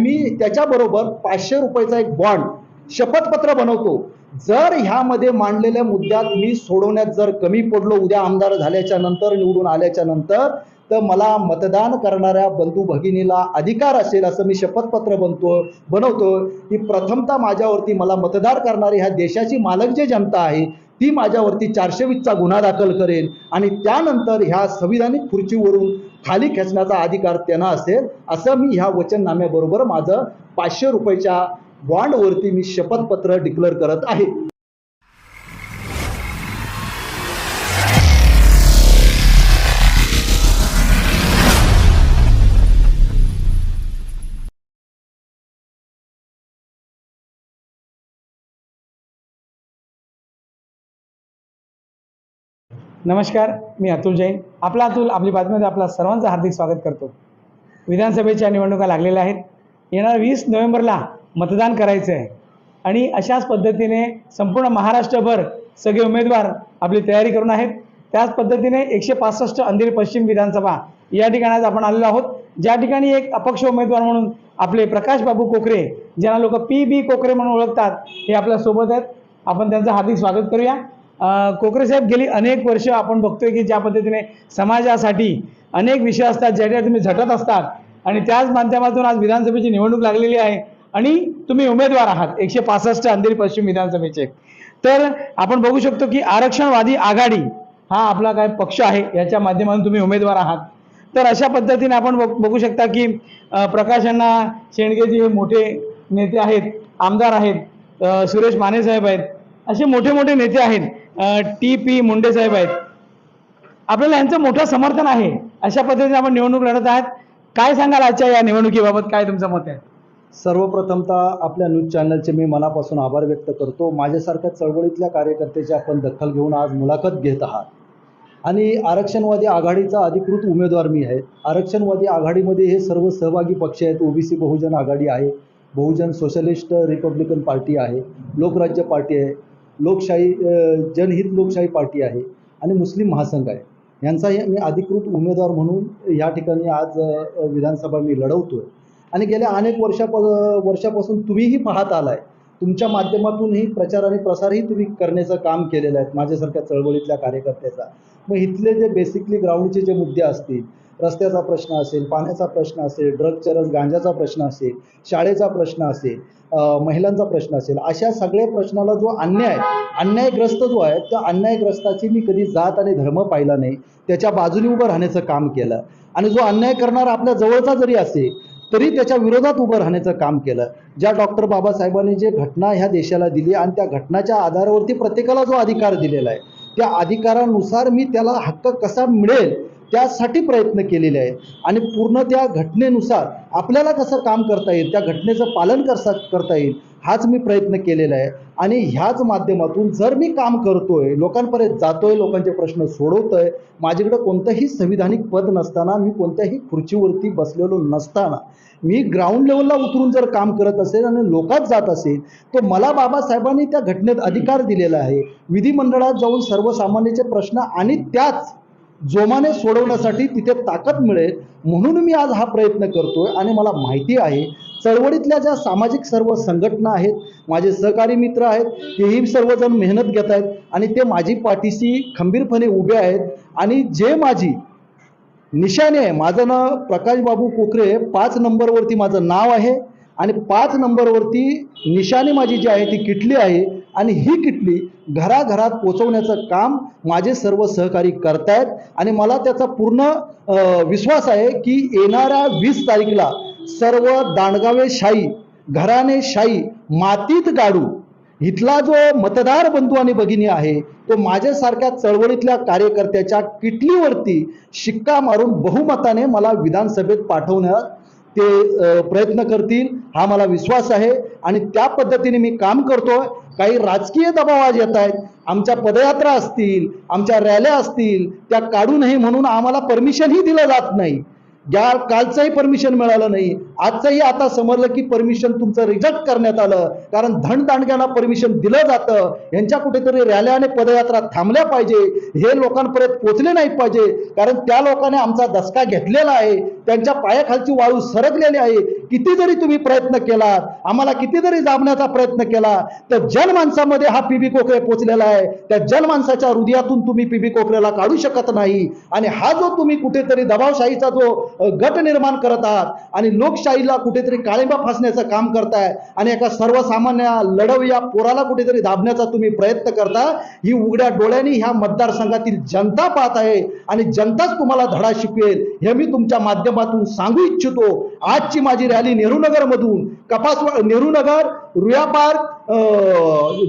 मी त्याच्याबरोबर पाचशे रुपयाचा एक बॉन्ड शपथपत्र बनवतो. जर ह्यामध्ये मांडलेल्या मुद्द्यात मी सोडवण्यात जर कमी पडलो उद्या आमदार झाल्याच्यानंतर निवडून आल्याच्यानंतर तर मला मतदान करणाऱ्या बंधू भगिनीला अधिकार असेल असं मी शपथपत्र बनतो बनवतो. की प्रथमतः माझ्यावरती मला मतदार करणारी ह्या देशाची मालक जे जनता आहे ती माझ्यावरती चारशे वीसचा गुन्हा दाखल करेल आणि त्यानंतर ह्या संविधानिक खुर्चीवरून खाली खेचण्याचा अधिकार त्यांना असेल असं मी ह्या वचननाम्याबरोबर माझं पाचशे रुपयाच्या बॉन्डवरती मी शपथपत्र डिक्लेअर करत आहे. नमस्कार मी अतुल जैन. आपला अतुल आपली बातमीमध्ये आपला सर्वांचं हार्दिक स्वागत करतो. विधानसभेच्या निवडणुका लागलेल्या आहेत. येणाऱ्या वीस नोव्हेंबरला मतदान करायचं आहे. आणि अशाच पद्धतीने संपूर्ण महाराष्ट्रभर सगळे उमेदवार आपली तयारी करून आहेत. त्याच पद्धतीने एकशे पासष्ट अंधेरी पश्चिम विधानसभा या ठिकाणी आज आपण आलेलो आहोत. ज्या ठिकाणी एक अपक्ष उमेदवार म्हणून आपले प्रकाश बाबू कोकरे ज्यांना लोक पी बी कोकरे म्हणून ओळखतात हे आपल्यासोबत आहेत. आपण त्यांचं हार्दिक स्वागत करूया. कोकरे साहेब गेली अनेक वर्ष आपण बघतोय की ज्या पद्धतीने समाजासाठी अनेक विषय असतात ज्याच्या तुम्ही झटत असतात. आणि त्याच माध्यमातून आज विधानसभेची निवडणूक लागलेली आहे. आणि तुम्ही उमेदवार आहात. एकशे पासष्ट अंधेरी पश्चिम विधानसभेचे. तर आपण बघू शकतो की आरक्षणवादी आघाडी हा आपला काय पक्ष आहे याच्या माध्यमातून तुम्ही उमेदवार आहात. तर अशा पद्धतीने आपण बघ- बघू शकता की प्रकाशांना शेंडगेजी हे मोठे नेते आहेत आमदार आहेत सुरेश माने साहेब आहेत असे मोठे मोठे नेते आहेत. टी पी मुंडे साहेब आहेत. आपल्याला यांचं मोठं समर्थन आहे. अशा पद्धतीने आपण निवडणूक लढत आहात. काय सांगाल आजच्या या निवडणुकीबाबत? काय तुमचं मत आहे? सर्वप्रथमतः आपल्या न्यूज चॅनलचे मी मनापासून आभार व्यक्त करतो. माझ्यासारख्या चळवळीतल्या कार्यकर्त्याची आपण दखल घेऊन आज मुलाखत घेत आहात. आणि आरक्षणवादी आघाडीचा अधिकृत उमेदवार मी आहे. आरक्षणवादी आघाडीमध्ये हे सर्व सहभागी पक्ष आहेत. ओबीसी बहुजन आघाडी आहे. बहुजन सोशलिस्ट रिपब्लिकन पार्टी आहे. लोकराज्य पार्टी आहे. लोकशाही जनहित लोकशाही पार्टी आहे आणि मुस्लिम महासंघ आहे. यांचाही मी अधिकृत उमेदवार म्हणून या ठिकाणी आज विधानसभा मी लढवतो आहे आणि गेल्या अनेक वर्षाप वर्षापासून तुम्हीही पाहत आलाय. तुमच्या माध्यमातूनही प्रचार आणि प्रसारही तुम्ही करण्याचं काम केलेलं आहे. माझ्यासारख्या चळवळीतल्या कार्यकर्त्याचा. मग इथले जे बेसिकली ग्राउंडचे जे मुद्दे असतील रस्त्याचा प्रश्न असेल पाण्याचा प्रश्न असेल ड्रग चरस गांजाचा प्रश्न असेल शाळेचा प्रश्न असेल महिलांचा प्रश्न असेल अशा सगळ्या प्रश्नाला जो अन्याय अन्यायग्रस्त जो आहे त्या अन्यायग्रस्ताची मी कधी जात आणि धर्म पाहिला नाही. त्याच्या बाजूने उभं राहण्याचं काम केलं. आणि जो अन्याय करणारा आपल्या जवळचा जरी असेल तरी त्याच्या विरोधात उभं राहण्याचं काम केलं. ज्या डॉक्टर बाबासाहेबांनी जे घटना ह्या देशाला दिली आणि त्या घटनाच्या आधारावरती प्रत्येकाला जो अधिकार दिलेला आहे त्या अधिकारानुसार मी त्याला हक्क कसा मिळेल त्यासाठी प्रयत्न केलेले आहे आणि पूर्ण त्या घटनेनुसार आपल्याला कसं काम करता येईल त्या घटनेचं पालन कसा करता येईल हाच मी प्रयत्न केलेला आहे. आणि ह्याच माध्यमातून जर मी काम करतोय लोकांपर्यंत जातोय लोकांचे प्रश्न सोडवतोय माझ्याकडे कोणतंही संविधानिक पद नसताना मी कोणत्याही खुर्चीवरती बसलेलो नसताना मी ग्राउंड लेवलला उतरून जर काम करत असेल आणि लोकात जात असेल तर मला बाबासाहेबांनी त्या घटनेत अधिकार दिलेला आहे. विधिमंडळात जाऊन सर्वसामान्याचे प्रश्न आणि त्याच जोमाने सोडवण्यासाठी तिथे ताकद मिळेल म्हणून मी आज हा प्रयत्न करतोय आणि मला माहिती आहे चळवळीतल्या ज्या सामाजिक सर्व संघटना आहेत माझे सहकारी मित्र आहेत तेही सर्वजण मेहनत घेत आहेत आणि ते माझी पाठीशी खंबीरपणे उभे आहेत आणि जे माझी निशाने आहे माझं नाव प्रकाश बाबू कोकरे पाच नंबरवरती माझं नाव आहे. आणि पाच नंबरवरती निशाणी माझी जी आहे ती किटली आहे आणि ही किटली घराघरात पोचवण्याचं काम माझे सर्व सहकारी करतायत. आणि मला त्याचा पूर्ण विश्वास आहे की येणाऱ्या वीस तारीखला सर्व दांडगावे शाही घराणे शाही मातीत गाडू इथला जो मतदार बंधू आणि भगिनी आहे तो माझ्यासारख्या चळवळीतल्या कार्यकर्त्याच्या किटलीवरती शिक्का मारून बहुमताने मला विधानसभेत पाठवण्यात ते प्रयत्न करतील हा मला विश्वास आहे. आणि त्या पद्धतीने मी काम करतो काही राजकीय दबाव आज येत आहेत. आमच्या पदयात्रा असतील आमच्या रॅल्या असतील त्या काढू नये म्हणून आम्हाला परमिशनही दिलं जात नाही. ज्या कालचंही परमिशन मिळालं नाही आजचंही आता समजलं की परमिशन तुमचं रिजेक्ट करण्यात आलं. कारण धनदांडग्यांना परमिशन दिलं जातं. यांच्या कुठेतरी रॅल्या आणि पदयात्रा थांबल्या पाहिजे. हे लोकांपर्यंत पोचले नाही पाहिजे. कारण त्या लोकांनी आमचा दसका घेतलेला आहे. त्यांच्या पायाखालची वाळू सरकलेली आहे. किती जरी तुम्ही प्रयत्न केलात. आम्हाला किती जरी जाबण्याचा प्रयत्न केला. तर जनमानसामध्ये हा पीबी कोकरे पोचलेला आहे. त्या जनमानसाच्या हृदयातून तुम्ही पीबी कोकरेला काढू शकत नाही. आणि हा जो तुम्ही कुठेतरी दबावशाहीचा जो गट निर्माण करत आहात आणि लोकशाहीला कुठेतरी काळिंबा फासण्याचं काम करताय आणि एका सर्वसामान्य लढव या पोराला कुठेतरी दाबण्याचा तुम्ही प्रयत्न करता ही उघड्या डोळ्यांनी ह्या मतदारसंघातील जनता पाहत आहे आणि जनताच तुम्हाला धडा शिकवेल हे मी तुमच्या माध्यमातून सांगू इच्छितो. आजची माझी रॅली नेहरूनगरमधून मधून कपास Nehrunagar Ruia park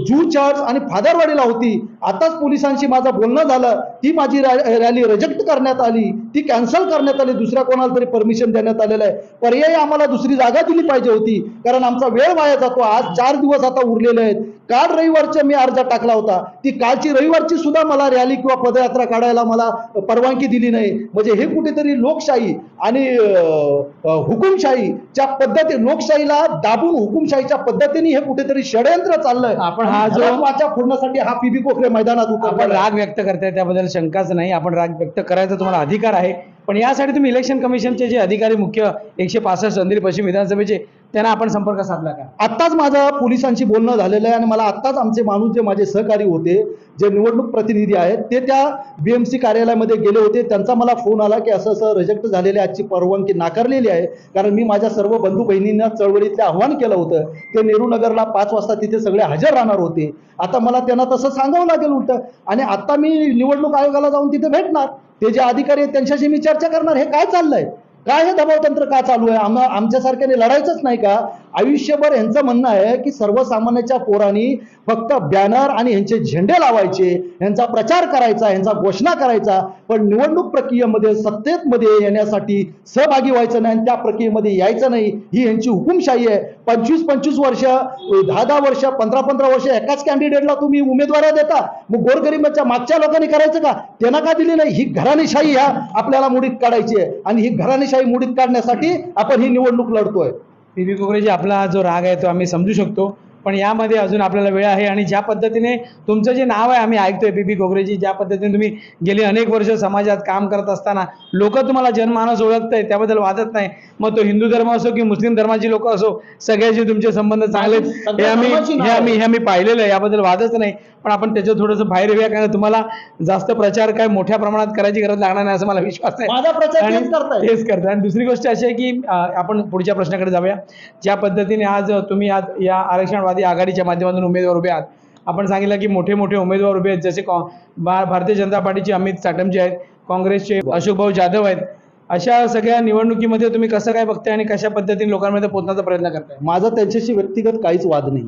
zoo church आणि फादरवाडीला होती. आताच पोलिसांशी माझं बोलणं झालं. ती माझी रॅ- रॅली रिजेक्ट करण्यात आली. ती कॅन्सल करण्यात आली. दुसऱ्या कोणाला तरी परमिशन देण्यात आलेलं आहे. पर्यायी आम्हाला दुसरी जागा दिली पाहिजे होती. कारण आमचा वेळ वाया जातो. आज चार दिवस आता उरलेले आहेत. काल रविवारचा मी अर्ज टाकला होता. ती कालची रविवारची सुद्धा मला रॅली किंवा पदयात्रा काढायला मला परवानगी दिली नाही. म्हणजे हे कुठेतरी लोकशाही आणि अं, हुकुमशाहीच्या पद्धती लोकशाहीला दाबून हुकुमशाहीच्या पद्धतीने हे कुठेतरी षडयंत्र चाललंय. आपण हा जो- वाचा फोडण्यासाठी हा पीबी कोकरे मैदानात आपण राग व्यक्त करताय त्याबद्दल शंकाच नाही. आपण राग व्यक्त करायचा तुम्हाला अधिकार आहे. पण यासाठी तुम्ही इलेक्शन कमिशनचे जे अधिकारी मुख्य एकशे पासष्ट अंधेरी पश्चिम विधानसभेचे त्यांना आपण संपर्क साधला का? आत्ताच माझं पोलिसांशी बोलणं झालेलं आहे आणि मला आत्ताच आमचे माणूस जे माझे सहकारी होते जे निवडणूक प्रतिनिधी आहेत ते त्या बीएमसी कार्यालयामध्ये गेले होते. त्यांचा मला फोन आला की असं असं रिजेक्ट झालेले आजची परवानगी नाकारलेली आहे. कारण मी माझ्या सर्व बंधू बहिणींना चळवळीतले आव्हान केलं होतं. ते नेहरू नगरला पाच वाजता तिथे सगळे हजर राहणार होते. आता मला त्यांना तसं सांगावं लागेल उलटं. आणि आता मी निवडणूक आयोगाला जाऊन तिथे भेटणार. ते जे अधिकारी आहेत त्यांच्याशी मी चर्चा करणार. हे काय चाललंय? काय हे दबावतंत्र का चालू आहे? आम आमच्यासारख्याने लढायचंच नाही का? आयुष्यभर यांचं म्हणणं आहे की सर्वसामान्याच्या पोरांनी फक्त बॅनर आणि यांचे झेंडे लावायचे यांचा प्रचार करायचा यांचा घोषणा करायचा पण निवडणूक प्रक्रियेमध्ये सत्तेमध्ये येण्यासाठी सहभागी व्हायचं नाही आणि त्या प्रक्रियेमध्ये यायचं नाही ही यांची हुकुमशाही आहे. पंचवीस पंचवीस वर्ष दहा दहा वर्ष पंधरा पंधरा वर्ष एकाच कॅन्डिडेटला तुम्ही उमेदवारी देता. मग गोरगरिबाच्या मागच्या लोकांनी करायचं का? त्यांना का दिली नाही? ही घराणेशाही ह्या आपल्याला मुडीत काढायची आहे. आणि ही घराणेशाही मुडीत काढण्यासाठी आपण ही निवडणूक लढतोय. पी बी कोकरेजी आपला जो राग आहे तो आम्ही समजू शकतो. पण यामध्ये अजून आपल्याला वेळ आहे आणि ज्या पद्धतीने तुमचं जे नाव आहे आम्ही ऐकतोय पी बी कोकरेजी ज्या पद्धतीने तुम्ही गेली अनेक वर्ष समाजात काम करत असताना लोक तुम्हाला जनमानस ओळखतंय त्याबद्दल वादत नाही. मग तो हिंदू धर्म असो की मुस्लिम धर्माची लोक असो सगळ्याचे तुमचे संबंध चांगले. हे आम्ही हे आम्ही. हे आम्ही पाहिलेलं आहे याबद्दल वादच नाही. पण आपण त्याचं थोडंसं बाहेर येऊया कारण तुम्हाला जास्त प्रचार काय मोठ्या प्रमाणात करायची गरज लागणार नाही असं मला विश्वास आहे. तेच करताय. आणि दुसरी गोष्ट अशी आहे की आपण पुढच्या प्रश्नाकडे जाऊया. ज्या पद्धतीने आज तुम्ही आज या आरक्षणवादी आघाडीच्या माध्यमातून उमेदवार उभे आहात. आपण सांगितलं की मोठे मोठे उमेदवार उभे आहेत जसे कॉ- भारतीय जनता पार्टीचे अमित साटमजी आहेत काँग्रेसचे अशोकभाऊ जाधव आहेत. अशा सगळ्या निवडणुकीमध्ये तुम्ही कसं काय बघताय आणि कशा पद्धतीने लोकांमध्ये पोहोचण्याचा प्रयत्न करताय? माझा त्यांच्याशी व्यक्तिगत काहीच वाद नाही.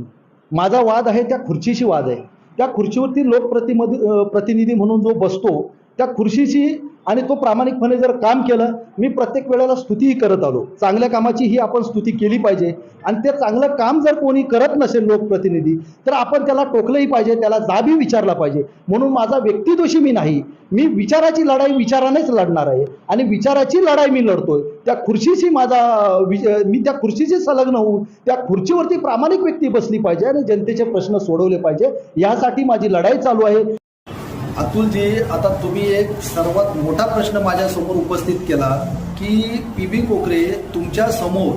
माझा वाद आहे त्या खुर्चीशी वाद आहे. त्या खुर्चीवरती लोकप्रतिनिधी प्रतिनिधी म्हणून जो बसतो त्या खुर्शीशी आणि तो प्रामाणिकपणे जर काम केलं मी प्रत्येक वेळेला स्तुतीही करत आलो. चांगल्या कामाची ही आपण स्तुती केली पाहिजे. आणि ते चांगलं काम जर कोणी करत नसेल लोकप्रतिनिधी तर आपण त्याला टोकलंही पाहिजे त्याला जाबी विचारला पाहिजे. म्हणून माझा व्यक्तिदोषी मी नाही. मी विचाराची लढाई विचारानेच लढणार आहे. आणि विचाराची लढाई मी लढतोय. त्या खुर्शीशी माझा अं, मी त्या खुर्शीशी संलग्न होऊन त्या खुर्चीवरती प्रामाणिक व्यक्ती बसली पाहिजे आणि जनतेचे प्रश्न सोडवले पाहिजे. यासाठी माझी लढाई चालू आहे. अतुलजी आता तुम्ही एक सर्वात मोठा प्रश्न माझ्यासमोर उपस्थित केला की पी बी कोकरे तुमच्यासमोर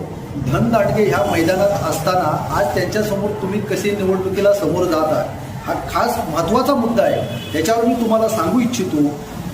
धनदांडगे ह्या मैदानात असताना आज त्यांच्यासमोर तुम्ही कसे निवडणुकीला समोर जात आहात? हा खास महत्त्वाचा मुद्दा आहे. त्याच्यावर मी तुम्हाला सांगू इच्छितो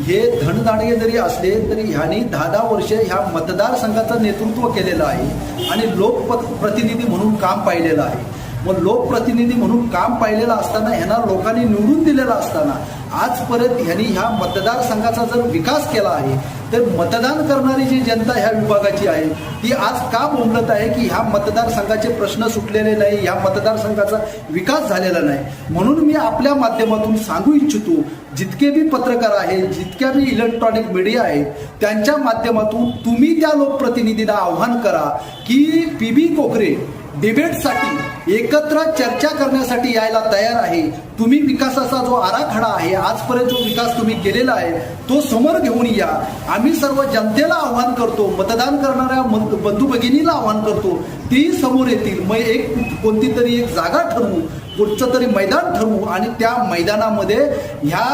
हे धनदांडगे जरी असले तरी ह्यांनी दहा दहा वर्ष ह्या मतदारसंघाचं नेतृत्व केलेलं आहे आणि लोकप्रतिनिधी म्हणून काम पाहिलेलं आहे. व लोकप्रतिनिधी म्हणून काम पाहिलेलं असताना यांना लोकांनी निवडून दिलेलं असताना आज परत ह्यांनी ह्या मतदारसंघाचा जर विकास केला आहे तर मतदान करणारी जी जनता ह्या विभागाची आहे ती आज का बोंबलत आहे की ह्या मतदारसंघाचे प्रश्न सुटलेले नाही ह्या मतदारसंघाचा विकास झालेला नाही? म्हणून मी आपल्या माध्यमातून सांगू इच्छितो जितके बी पत्रकार आहेत जितक्या बी इलेक्ट्रॉनिक मीडिया आहे त्यांच्या माध्यमातून तुम्ही त्या लोकप्रतिनिधींना आव्हान करा की पी बी कोकरे डिबेटसाठी एकत्र चर्चा करण्यासाठी यायला तयार आहे. तुम्ही विकासाचा जो आराखडा आहे आजपर्यंत जो विकास तुम्ही केलेला आहे तो समोर घेऊन या. आम्ही सर्व जनतेला आव्हान करतो मतदान करणाऱ्या बंधू भगिनीला आव्हान करतो. ती समोर येतील. मग एक कोणती तरी एक जागा ठरवू कुठचं तरी मैदान ठरवू आणि त्या मैदानामध्ये ह्या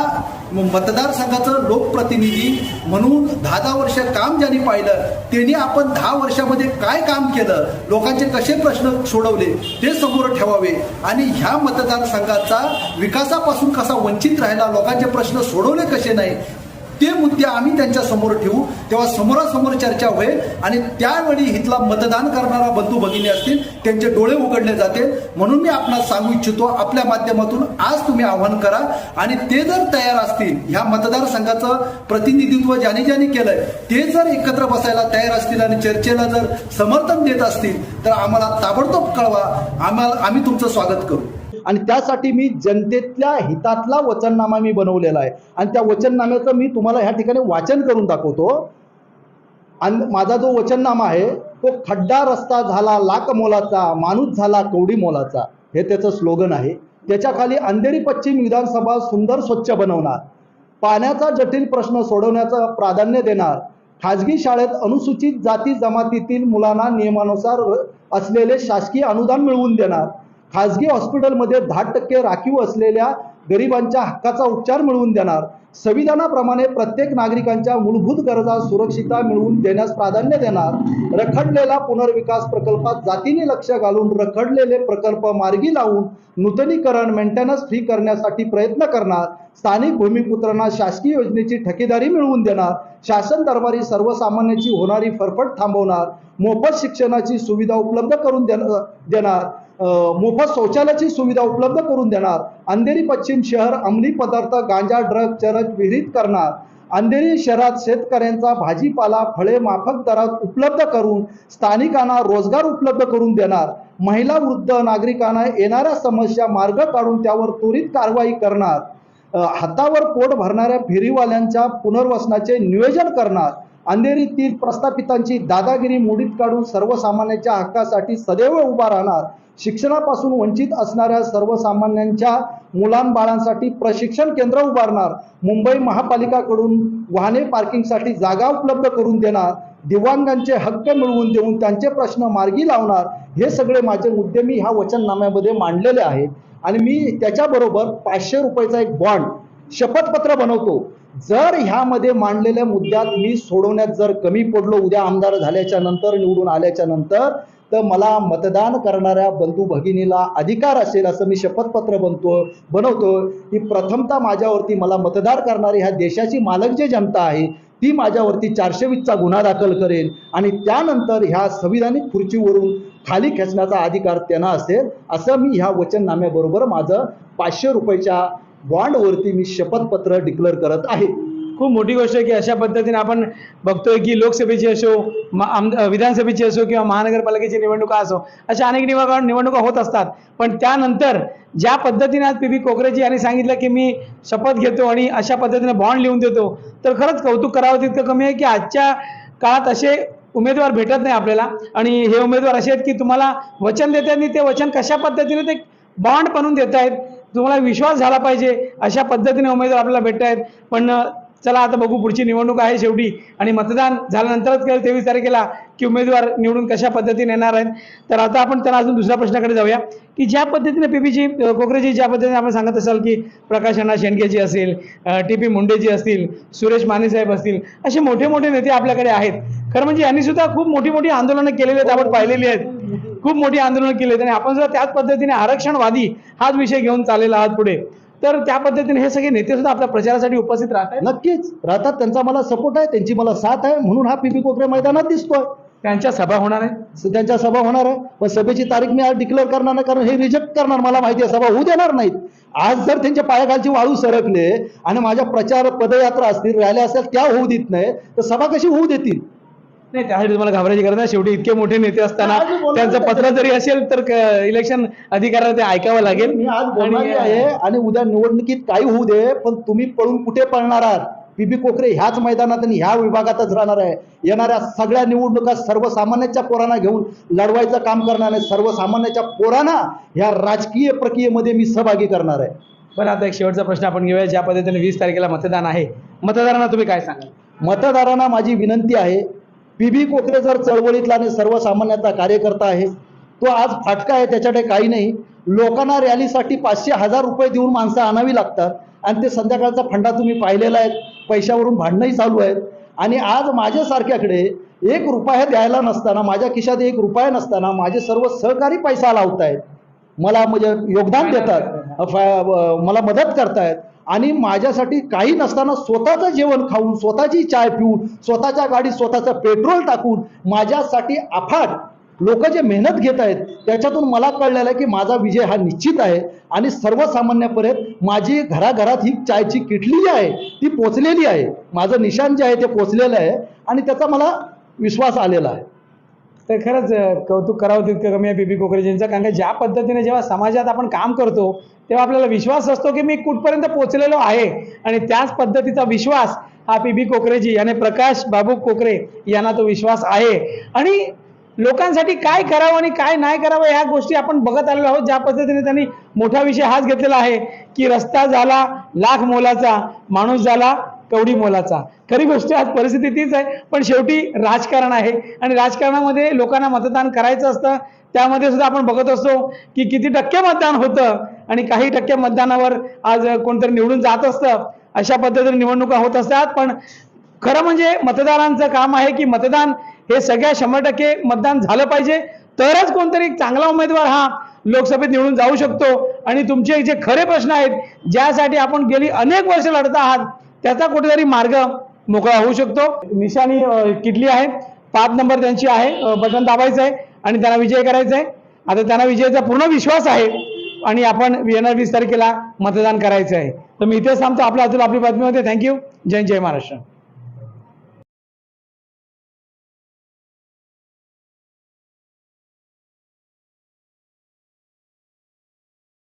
मतदारसंघाचं लोकप्रतिनिधी म्हणून दहा दहा वर्ष काम ज्यांनी पाहिलं त्यांनी आपण दहा वर्षामध्ये काय काम केलं लोकांचे कसे प्रश्न सोडवले ते समोर ठेवावे. आणि ह्या मतदारसंघाचा विकासापासून कसा वंचित राहिला लोकांचे प्रश्न सोडवले कसे नाही ते मुद्दे आम्ही त्यांच्यासमोर ठेवू. तेव्हा समोरासमोर चर्चा होईल आणि त्यावेळी हितला मतदान करणारा बंधू भगिनी असतील त्यांचे डोळे उघडले जातील. म्हणून मी आपणास सांगू इच्छितो आपल्या माध्यमातून आज तुम्ही आव्हान करा. आणि ते जर तयार असतील ह्या मतदारसंघाचं प्रतिनिधित्व ज्याने ज्याने केलंय ते जर एकत्र बसायला तयार असतील आणि चर्चेला जर समर्थन देत असतील तर आम्हाला ताबडतोब कळवा. आम्हाला आम्ही तुमचं स्वागत करू. आणि त्यासाठी मी जनतेतल्या हितातला वचननामा मी बनवलेला आहे. आणि त्या वचननाम्याचं मी तुम्हाला ह्या ठिकाणी वाचन करून दाखवतो. आणि माझा जो वचननामा आहे तो खड्डा रस्ता झाला लाख मोलाचा माणूस झाला कवडी मोलाचा हे त्याचं स्लोगन आहे. त्याच्याखाली अंधेरी पश्चिम विधानसभा सुंदर स्वच्छ बनवणार पाण्याचा जटिल प्रश्न सोडवण्याचं प्राधान्य देणार खाजगी शाळेत अनुसूचित जाती जमातीतील मुलांना नियमानुसार असलेले शासकीय अनुदान मिळवून देणार खाजगी हॉस्पिटलमध्ये दहा टक्के राखीव असलेल्या गरिबांच्या हक्काचा उपचार मिळवून देणार. संविधानाप्रमाणे प्रत्येक नागरिकांच्या मूलभूत गरजा सुरक्षितता मिळवून देण्यास प्राधान्य देणार रखडलेला पुनर्विकास प्रकल्पात जातीने लक्ष घालून रखडलेले प्रकल्प मार्गी लावून नूतनीकरण मेंटेनन्स फ्री करण्यासाठी प्रयत्न करणार स्थानिक भूमिपुत्रांना शासकीय योजनेची ठकेदारी मिळवून देणार शासन दरबारी सर्वसामान्यांची होणारी फरफट थांबवणार मोफत शिक्षणाची सुविधा उपलब्ध करून देणार मोफत शौचालयाची सुविधा उपलब्ध करून देणार अंधेरी पश्चिम शहर अंमली पदार्थ गांजा ड्रग चरस विहिरीत करणार. अंधेरी शहरात शेतकऱ्यांचा भाजीपाला फळे माफक दरात उपलब्ध करून स्थानिकांना रोजगार उपलब्ध करून देणार. महिला वृद्ध नागरिकांना येणाऱ्या समस्या मार्ग काढून त्यावर त्वरित कारवाई करणार. हातावर पोट भरणाऱ्या फेरीवाल्यांच्या पुनर्वसनाचे नियोजन करणार. अंधेरीतील प्रस्थापितांची दादागिरी मोडीत काढून सर्वसामान्यांच्या हक्कासाठी सदैव उभा राहणार. शिक्षणापासून वंचित असणाऱ्या सर्वसामान्यांच्या मुलांबाळांसाठी प्रशिक्षण केंद्र उभारणार मुंबई महापालिकाकडून वाहने पार्किंगसाठी जागा उपलब्ध करून देणार दिव्यांगांचे हक्क मिळवून देऊन त्यांचे प्रश्न मार्गी लावणार हे सगळे माझे मुद्दे मी ह्या वचननाम्यामध्ये मांडलेले आहेत. आणि मी त्याच्याबरोबर पाचशे रुपयाचा एक बॉन्ड शपथपत्र बनवतो. जर ह्यामध्ये मांडलेल्या मुद्द्यात मी सोडवण्यात जर कमी पडलो उद्या आमदार झाल्याच्यानंतर निवडून आल्याच्यानंतर तर मला मतदान करणाऱ्या बंधू भगिनीला अधिकार असेल असं मी शपथपत्र बनतो बनवतो. की प्रथमतः माझ्यावरती मला मतदार करणारी ह्या देशाची मालक जे जनता आहे ती माझ्यावरती चारशे वीसचा गुन्हा दाखल करेल. आणि त्यानंतर ह्या संविधानिक खुर्चीवरून खाली खेचण्याचा अधिकार त्यांना असेल असं मी ह्या वचननाम्याबरोबर माझं पाचशे रुपयाच्या बॉन्डवरती मी शपथपत्र डिक्लेअर करत आहे. खूप मोठी गोष्ट आहे की अशा पद्धतीने आपण बघतोय की लोकसभेची असो मा- विधानसभेची असो किंवा महानगरपालिकेची निवडणुका असो अशा अनेक निवडणुका निवडणुका होत असतात. पण त्यानंतर ज्या पद्धतीने आज पी बी कोकरेजी यांनी सांगितलं की मी शपथ घेतो आणि अशा पद्धतीने बॉन्ड लिहून देतो तर खरंच कौतुक करावं तितकं कमी आहे की आजच्या काळात असे उमेदवार भेटत नाही आपल्याला. आणि हे उमेदवार असे आहेत की तुम्हाला वचन देतात ते वचन कशा पद्धतीने ते बॉन्ड बनवून देत आहेत तुम्हाला विश्वास झाला पाहिजे अशा पद्धतीने उमेदवार आपल्याला भेटत आहेत. पण चला आता बघू पुढची निवडणूक आहे शेवटी. आणि मतदान झाल्यानंतरच कळेल तेवीस तारखेला की उमेदवार निवडून कशा पद्धतीने येणार आहेत. तर आता आपण त्यांना अजून दुसऱ्या प्रश्नाकडे जाऊया. की ज्या पद्धतीने पीपीची कोकरेजी ज्या पद्धतीने आपण सांगत असाल की प्रकाश अण्णा शेंडकेजी असेल टी पी मुंडेजी असतील सुरेश मानेसाहेब असतील असे मोठे मोठे नेते आपल्याकडे आहेत. खरं म्हणजे यांनी सुद्धा खूप मोठी मोठी आंदोलनं केलेली आहेत आपण पाहिलेली आहेत. खूप मोठी आंदोलनं केली आहेत. आणि आपण सुद्धा त्याच पद्धतीने आरक्षणवादी हाच विषय घेऊन चाललेला आहात पुढे. तर त्या पद्धतीने हे सगळे नेते सुद्धा आपल्या प्रचारासाठी उपस्थित राहत नक्कीच. राहतात. त्यांचा मला सपोर्ट आहे. त्यांची मला साथ आहे. म्हणून हा पीपी कोकरे मैदानात दिसतोय. त्यांच्या सभा होणार आहे. त्यांच्या सभा होणार आहे. पण सभेची तारीख मी आज डिक्लेअर करणार नाही. कारण हे रिजेक्ट करणार. मला माहिती आहे सभा होऊ देणार नाहीत. आज जर त्यांच्या पायाखालची वाळू सरकले आणि माझ्या प्रचार पदयात्रा असतील रॅल्या असतील त्या होऊ देत नाही तर सभा कशी होऊ देतील? नाही त्यासाठी तुम्हाला घाबरायची गरज नाही. शेवटी इतके मोठे नेते असताना आज मी बोलणार त्यांचं नाही. पत्र जरी असेल तर इलेक्शन अधिकाऱ्याला ते ऐकावं लागेल. मी आज आणि बोलणारी आहे आणि उद्या निवडणुकीत काही होऊ दे पण तुम्ही पळून कुठे पळणार आहात? पी बी कोकरे ह्याच मैदानात आणि ह्या विभागातच राहणार आहे. येणाऱ्या सगळ्या निवडणुका सर्वसामान्याच्या पोरांना घेऊन लढवायचं काम करणार आहे. सर्वसामान्याच्या पोरांना ह्या राजकीय प्रक्रियेमध्ये मी सहभागी करणार आहे. बरं आता एक शेवटचा प्रश्न आपण घेऊया. ज्या पद्धतीने वीस तारखेला मतदान आहे मतदारांना तुम्ही काय सांगाल? मतदारांना माझी विनंती आहे पी बी कोकरे जर चळवळीतला आणि सर्वसामान्याचा कार्यकर्ता आहे. तो आज फाटका आहे त्याच्याकडे काही नाही. लोकांना रॅलीसाठी पाचशे हजार रुपये देऊन माणसं आणावी लागतात आणि ते संध्याकाळचा फंडा तुम्ही पाहिलेला आहे. पैशावरून भांडणंही चालू आहेत. आणि आज माझ्यासारख्याकडे एक रुपया द्यायला नसताना माझ्या खिशात एक रुपया नसताना माझे सर्व सहकारी पैसा लावतायत. मला म्हणजे योगदान देतात. मला मदत करतायत. आणि माझ्यासाठी काही नसताना स्वतःचं जेवण खाऊन स्वतःची चाय पिऊन स्वतःच्या गाडीत स्वतःचं पेट्रोल टाकून माझ्यासाठी अफाट लोक जे मेहनत घेत आहेत त्याच्यातून मला कळलेलं आहे की माझा विजय हा निश्चित आहे. आणि सर्वसामान्यपर्यंत माझी घराघरात ही चायची किटली जी आहे ती पोचलेली आहे. माझं निशाण जे आहे ते पोचलेलं आहे. आणि त्याचा मला विश्वास आलेला आहे. तर खरंच कौतुक करावं तितकं कमी आहे पी कोकरेजींचं. कारण का ज्या पद्धतीने जेव्हा समाजात आपण काम करतो तेव्हा आपल्याला विश्वास असतो की मी कुठपर्यंत पोचलेलो आहे. आणि त्याच पद्धतीचा विश्वास हा पी बी कोकरेजी याने प्रकाश बाबू कोकरे यांना तो विश्वास आहे. आणि लोकांसाठी काय करावं आणि काय नाही करावं ह्या गोष्टी आपण बघत आलेलो आहोत. ज्या पद्धतीने त्यांनी मोठा विषय हाच घेतलेला आहे की रस्ता झाला लाख मोलाचा माणूस झाला कवडी मोलाचा. खरी गोष्ट आज परिस्थिती तीच आहे पण शेवटी राजकारण आहे. आणि राजकारणामध्ये लोकांना मतदान करायचं असतं त्यामध्ये सुद्धा आपण बघत असतो की किती टक्के मतदान होतं आणि काही टक्के मतदानावर आज कोणतरी निवडून जात असतं. अशा पद्धतीने निवडणुका होत असतात पण खरं म्हणजे मतदारांचं काम आहे की मतदान हे सगळ्या शंभर टक्के मतदान झालं पाहिजे. तरच कोणतरी चांगला उमेदवार हा लोकसभेत निवडून जाऊ शकतो. आणि तुमचे जे खरे प्रश्न आहेत ज्यासाठी आपण गेली अनेक वर्ष लढत आहात त्याचा कुठेतरी मार्ग मोकळा होऊ शकतो. निशाणी किटली आहे. पाच नंबर त्यांची आहे. बटन दाबायचं आहे आणि त्यांना विजय करायचा आहे आता त्यांना विजयाचा पूर्ण विश्वास आहे आणि आपण येणार वीस तारखेला मतदान करायचं आहे तर मी इथेच थांबतो. आपल्या अतुल आपली बातमीमध्ये. थँक्यू जय जय महाराष्ट्र.